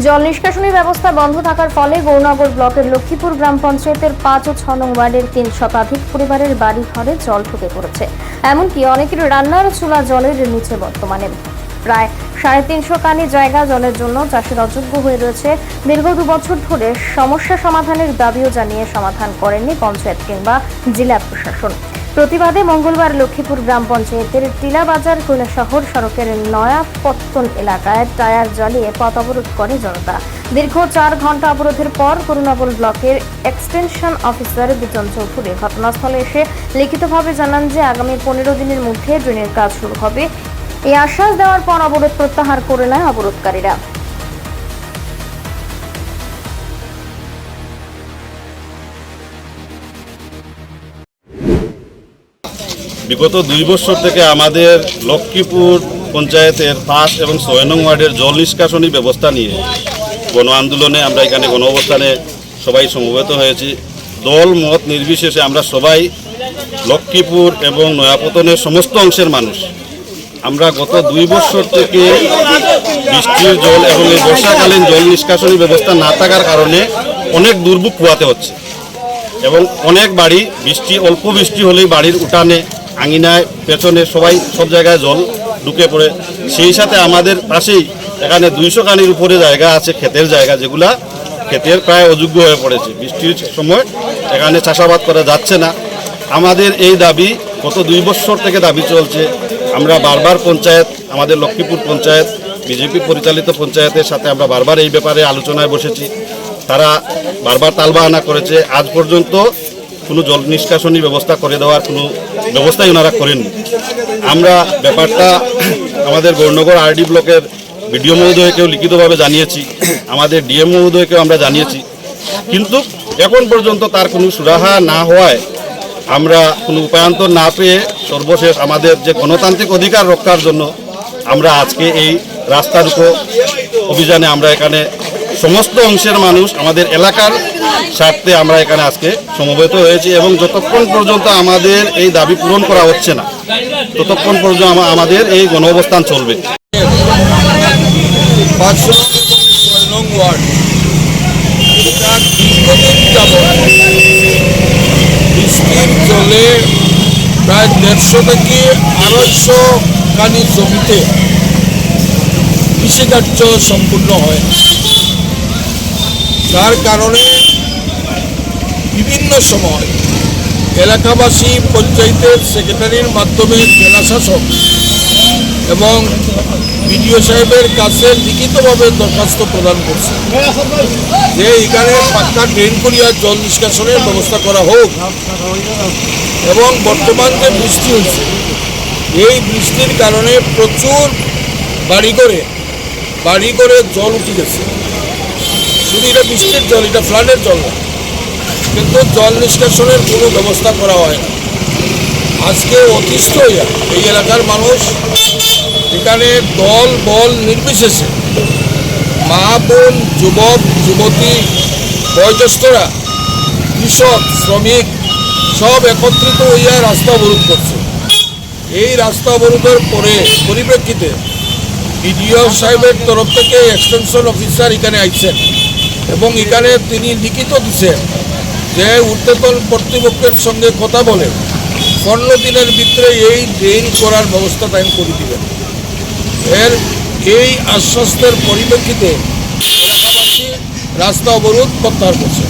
জল নিষ্কাশনী ব্যবস্থা বন্ধ থাকার ফলে গৌরনগর ব্লকের লক্ষ্মীপুর গ্রাম পঞ্চায়েতের পাঁচ ও ছ নং ওয়ার্ডের তিন শতাধিক পরিবারের বাড়ি ঘরে জল ঢুকে পড়েছে। এমনকি অনেকের রান্নার চুলা জলের নিচে বর্তমানে। প্রায় সাড়ে তিনশো কানি জায়গা জলের জন্য চাষের অযোগ্য হয়ে রয়েছে। দীর্ঘ দু বছর ধরে সমস্যা সমাধানের দাবিও জানিয়ে সমাধান করেননি পঞ্চায়েত কিংবা জেলা প্রশাসন। প্রতিবাদে মঙ্গলবার লক্ষ্মীপুর গ্রাম পঞ্চায়েতের টিলাবাজার কৈলাসহর সড়কের নয়াপত্তন এলাকায় টায়ার জ্বালিয়ে পথ অবরোধ করে জনতা। দীর্ঘ চার ঘণ্টা অবরোধের পর করুণাবল ব্লকের এক্সটেনশন অফিসার বিজন চৌধুরী ঘটনাস্থলে এসে লিখিতভাবে জানান যে আগামী পনেরো দিনের মধ্যে ড্রেনের কাজ শুরু হবে। এই আশ্বাস দেওয়ার পর অবরোধ প্রত্যাহার করে নেয় অবরোধকারীরা। বিগত দুই বছর থেকে আমাদের লক্ষ্মীপুর পঞ্চায়েতের পাঁচ এবং ছয় নং ওয়ার্ডের জল নিষ্কাশনী ব্যবস্থা নিয়ে গণ আন্দোলনে আমরা এখানে গণ অবস্থানে সবাই সমবেত হয়েছি। দল, মত নির্বিশেষে আমরা সবাই লক্ষ্মীপুর এবং নয়াপতনের সমস্ত অংশের মানুষ। আমরা গত দুই বছর থেকে বৃষ্টির জল এবং এই বর্ষাকালীন জল নিষ্কাশনী ব্যবস্থা না থাকার কারণে অনেক দুর্ভোগ পোয়াতে হচ্ছে এবং অনেক বাড়ি বৃষ্টি, অল্প বৃষ্টি হলেই বাড়ির উঠানে আঙিনায়, পেছনে সবাই সব জায়গায় জল ঢুকে পড়ে। সেই সাথে আমাদের পাশেই এখানে দুইশো কানির উপরে জায়গা আছে, ক্ষেতের জায়গা, যেগুলা ক্ষেতের প্রায় অযোগ্য হয়ে পড়েছে। বৃষ্টির সময় এখানে চাষাবাদ করা যাচ্ছে না। আমাদের এই দাবি গত দুই বছর থেকে দাবি চলছে। আমরা বারবার পঞ্চায়েত, আমাদের লক্ষ্মীপুর পঞ্চায়েত, বিজেপি পরিচালিত পঞ্চায়েতের সাথে আমরা বারবার এই ব্যাপারে আলোচনায় বসেছি। তারা বারবার তালবাহানা করেছে। আজ পর্যন্ত কোনো জল নিষ্কাশনী ব্যবস্থা করে দেওয়ার কোনো ব্যবস্থাই ওনারা করেননি। আমরা ব্যাপারটা আমাদের গৌরনগর আরডি ব্লকের বিডিও মহোদয়কেও লিখিতভাবে জানিয়েছি, আমাদের ডিএম মহোদয়কেও আমরা জানিয়েছি। কিন্তু এখন পর্যন্ত তার কোনো সুরাহা না হওয়ায় আমরা কোনো উপায়ান্তর না পেয়ে সর্বশেষ আমাদের যে গণতান্ত্রিক অধিকার রক্ষার জন্য আমরা আজকে এই রাস্তার উপর অভিযানে আমরা এখানে সমস্ত অংশের মানুষ আমাদের এলাকার স্বার্থে আমরা এখানে আজকে সমবেত হয়েছি এবং যতক্ষণ পর্যন্ত আমাদের এই দাবি পূরণ করা হচ্ছে না, ততক্ষণ পর্যন্ত আমাদের এই গণ অবস্থান চলবে। পাঁচশো জলে প্রায় দেড়শো থেকে আড়াইশো কানি জমিতে কৃষিকার্য সম্পূর্ণ হয় তার কারণে বিভিন্ন সময় এলাকাবাসী পঞ্চায়েতের সেক্রেটারির মাধ্যমে জেলা শাসক এবং বিডিও সাহেবের কাছে লিখিতভাবে দরখাস্ত প্রদান করছে যে এখানে পাক্কা ড্রেন করিয়া জল নিষ্কাশনের ব্যবস্থা করা হোক এবং বর্তমান যে বৃষ্টি হয়েছে, এই বৃষ্টির কারণে প্রচুর বাড়ি করে বাড়ি করে জল উঠে গেছে। শুধু এটা বৃষ্টির জল, এটা ফ্লাডের জল না। কিন্তু জল নিষ্কাশনের কোনো ব্যবস্থা করা হয় না। আজকে অতিষ্ঠ হইয়া এই এলাকার মানুষ এখানে দল বল নির্বিশেষে মা, বোন, যুবক, যুবতী, বয়োজ্যেষ্ঠরা, কৃষক, শ্রমিক সব একত্রিত হইয়া রাস্তা অবরোধ করছে। এই রাস্তা অবরোধের পরে পরিপ্রেক্ষিতে বিডিও সাহেবের তরফ থেকে এক্সটেনশন অফিসার এখানে আইছেন। এবং এখানে তিনি লিখিত দিচ্ছেন যে ঊর্ধ্বতন কর্তৃপক্ষের সঙ্গে কথা বলে পনেরো দিনের ভিতরে এই ড্রেন করার ব্যবস্থা তাই করে দিবেন। এর এই আশ্বস্তের পরিপ্রেক্ষিতে এলাকাবাসী রাস্তা অবরোধ প্রত্যাহার করছে।